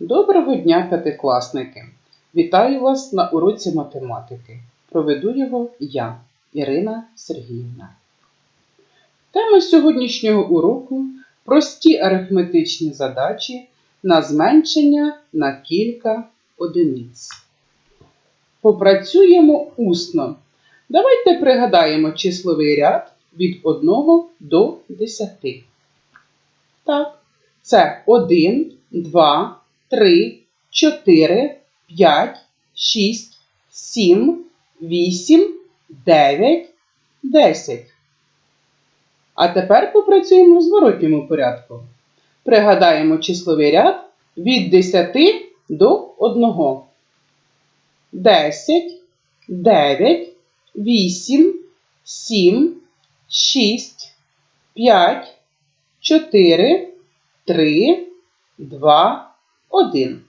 Доброго дня, п'ятикласники! Вітаю вас на уроці математики. Проведу його я, Ірина Сергіївна. Тема сьогоднішнього уроку прості арифметичні задачі на зменшення на кілька одиниць. Попрацюємо усно. Давайте пригадаємо числовий ряд від 1 до 10. Так, це 1, 2, 3, 4, 5, 6, 7, 8, 9, 10. А тепер попрацюємо в зворотньому порядку. Пригадаємо числовий ряд від 10 до 1. 10, 9, 8, 7, 6, 5, 4, 3, 2, 1.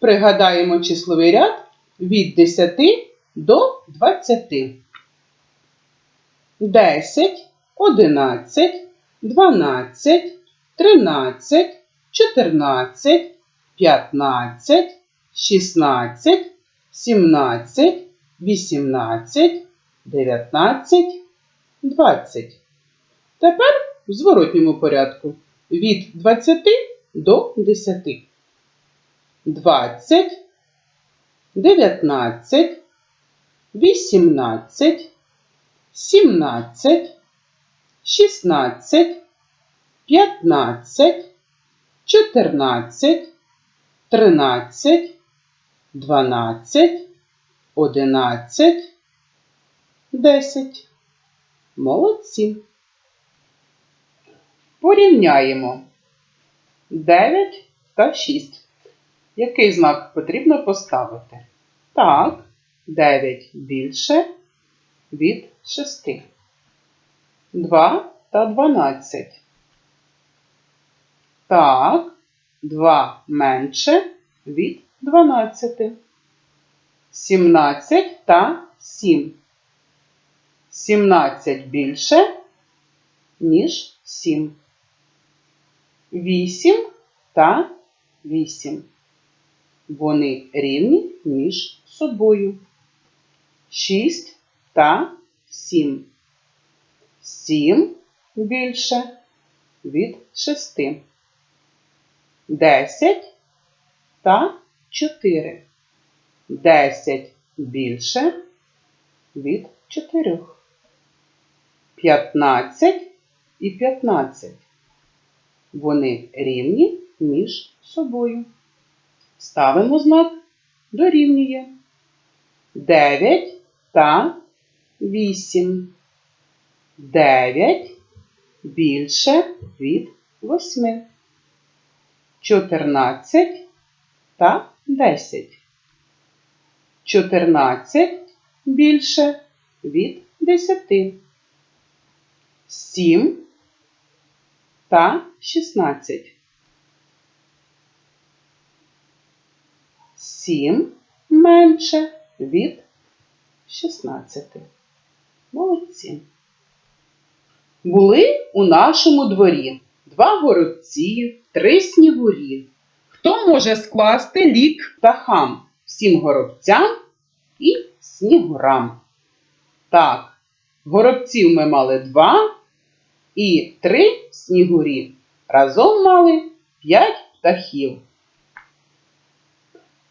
Пригадаємо числовий ряд від 10 до 20. 10, 11, 12, 13, 14, 15, 16, 17, 18, 19, 20. Тепер в зворотньому порядку від 20 до 10. 20, 19, 18, 17, 16, 15, 14, 13, 12, 11, 10. Молодці. Порівняємо 9 та 6. Який знак потрібно поставити? Так, 9 більше від 6. 2 та 12. Так, 2 менше від 12. 17 та 7. 17 більше, ніж 7. 8 та 8. Вони рівні між собою. 6 та 7. 7 більше від 6. 10 та 4. 10 більше від 4. 15 і 15. Вони рівні між собою. Ставимо знак дорівнює. 9 та 8. 9 більше від 8. 14 та 10. 14 більше від 10. 7 та 16. 7 менше від 16. Молодці. Були у нашому дворі два горобці, три снігурі. Хто може скласти лік птахам всім горобцям і снігурам? Так, горобців ми мали два і три снігурі. Разом мали п'ять птахів.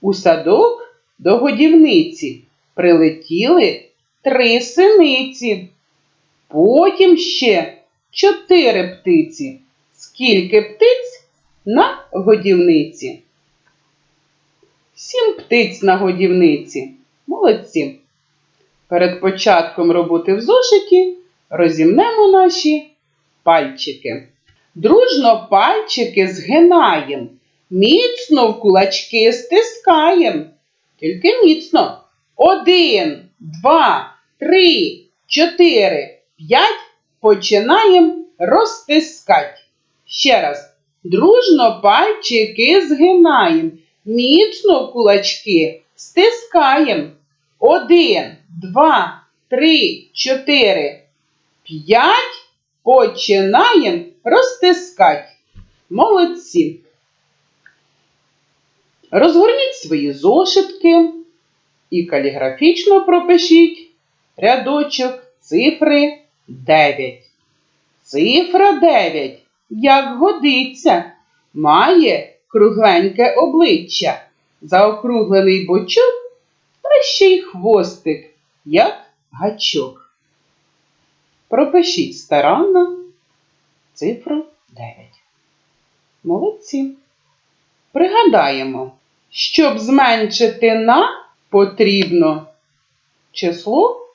У садок до годівниці прилетіли три синиці. Потім ще чотири птиці. Скільки птиць на годівниці? Сім птиць на годівниці. Молодці. Перед початком роботи в зошиті розімнемо наші пальчики. Дружно пальчики згинаєм, міцно в кулачки стискаєм. Тільки міцно. Один, два, три, чотири, п'ять. Починаємо розтискати. Ще раз. Дружно пальчики згинаєм, міцно в кулачки стискаєм. Один, два, три, чотири, п'ять. Починаємо розтискати. Молодці. Розгорніть свої зошитки і каліграфічно пропишіть рядочок цифри 9. Цифра 9, як годиться, має кругленьке обличчя, заокруглений бочок та ще й хвостик, як гачок. Пропишіть старанно цифру 9. Молодці. Пригадаємо, щоб зменшити на потрібно число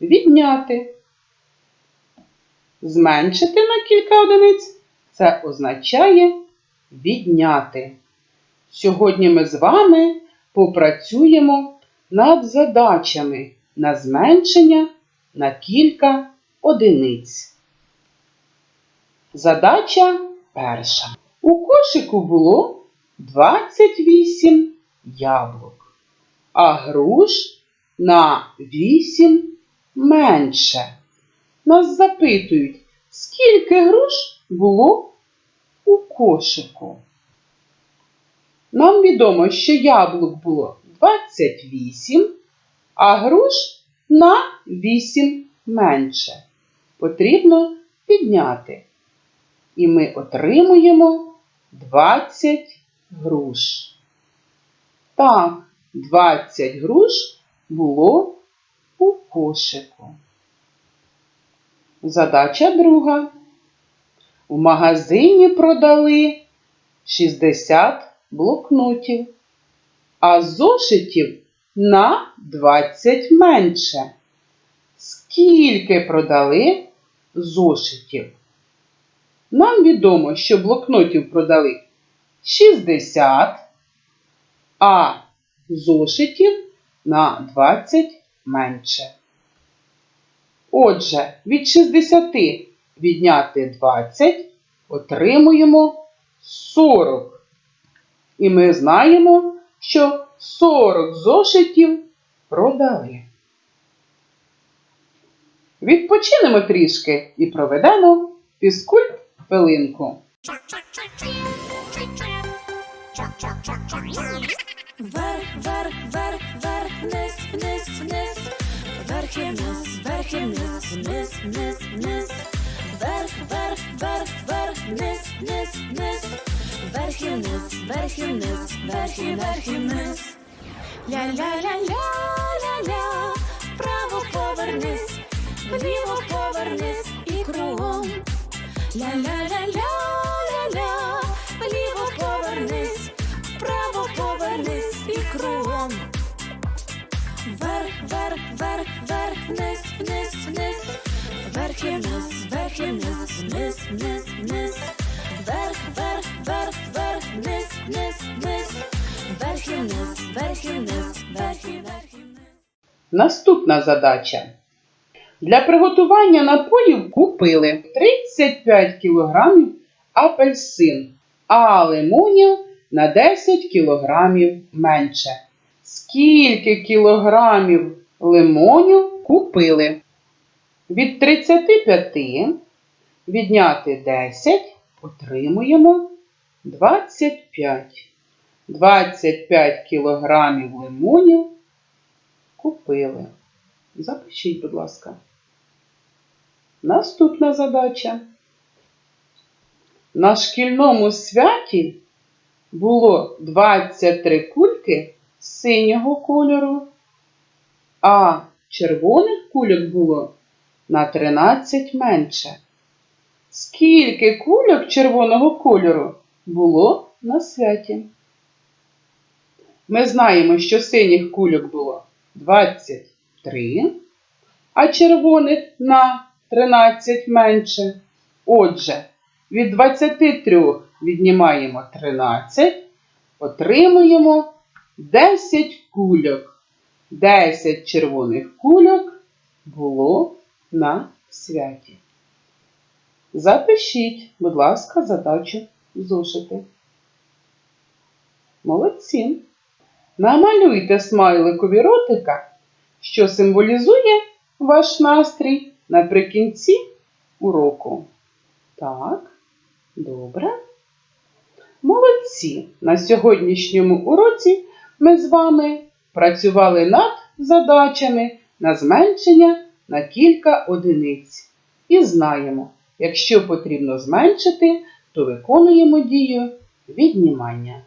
відняти. Зменшити на кілька одиниць це означає відняти. Сьогодні ми з вами попрацюємо над задачами на зменшення на кілька одиниць. Задача перша. У кошику було 28 яблук, а груш на 8 менше. Нас запитують, скільки груш було у кошику. Нам відомо, що яблук було 28, а груш на 8 менше. Потрібно підняти. І ми отримуємо 20 груш. Так, 20 груш було у кошику. Задача друга. В магазині продали 60 блокнотів, а зошитів на 20 менше. Скільки продали зошитів? Нам відомо, що блокнотів продали 60, а зошитів на 20 менше. Отже, від 60 відняти 20 отримуємо 40. І ми знаємо, що 40 зошитів продали. Відпочинемо трішки і проведемо фізкульт хвилинку. Вверх, вверх, вверх, вверх, вниз, вниз, вниз, вверх і вниз, вверх і вниз, вниз, вниз, вниз, вверх, вверх, вверх, вверх, вниз, вниз, вниз, вверх і вниз, вверх і вниз, вверх і вверх і вниз. Ля-ля-ля-ля-ля-ля, вправо повернись, вліво повернись і кругом. Ля-ля-ля-ля-ля-ля, вліво повернись, вправо повернись і кругом. Вверх, вверх, вверх, вверх, вниз, вниз, вниз, вверх і вниз, вверх і вниз, вниз, вниз, вниз, вверх, вверх, вверх, вверх, вниз, вниз, вниз, вверх і вниз, вверх. Наступна задача. Для приготування напоїв купили 35 кг апельсин, а лимонів на 10 кг менше. Скільки кілограмів лимонів купили? Від 35 відняти 10 отримуємо 25. 25 кілограмів лимонів купили. Запишіть, будь ласка. Наступна задача. На шкільному святі було 23 кульки синього кольору, а червоних кульок було на 13 менше. Скільки кульок червоного кольору було на святі? Ми знаємо, що синіх кульок було 23, а червоних на 13 менше. Отже, від 23 віднімаємо 13, отримуємо 10 кульок. 10 червоних кульок було на святі. Запишіть, будь ласка, задачу зошити. Молодці. Намалюйте смайликові ротика, що символізує ваш настрій наприкінці уроку. Так, добре. Молодці. На сьогоднішньому уроці ми з вами працювали над задачами на зменшення на кілька одиниць. І знаємо, якщо потрібно зменшити, то виконуємо дію віднімання.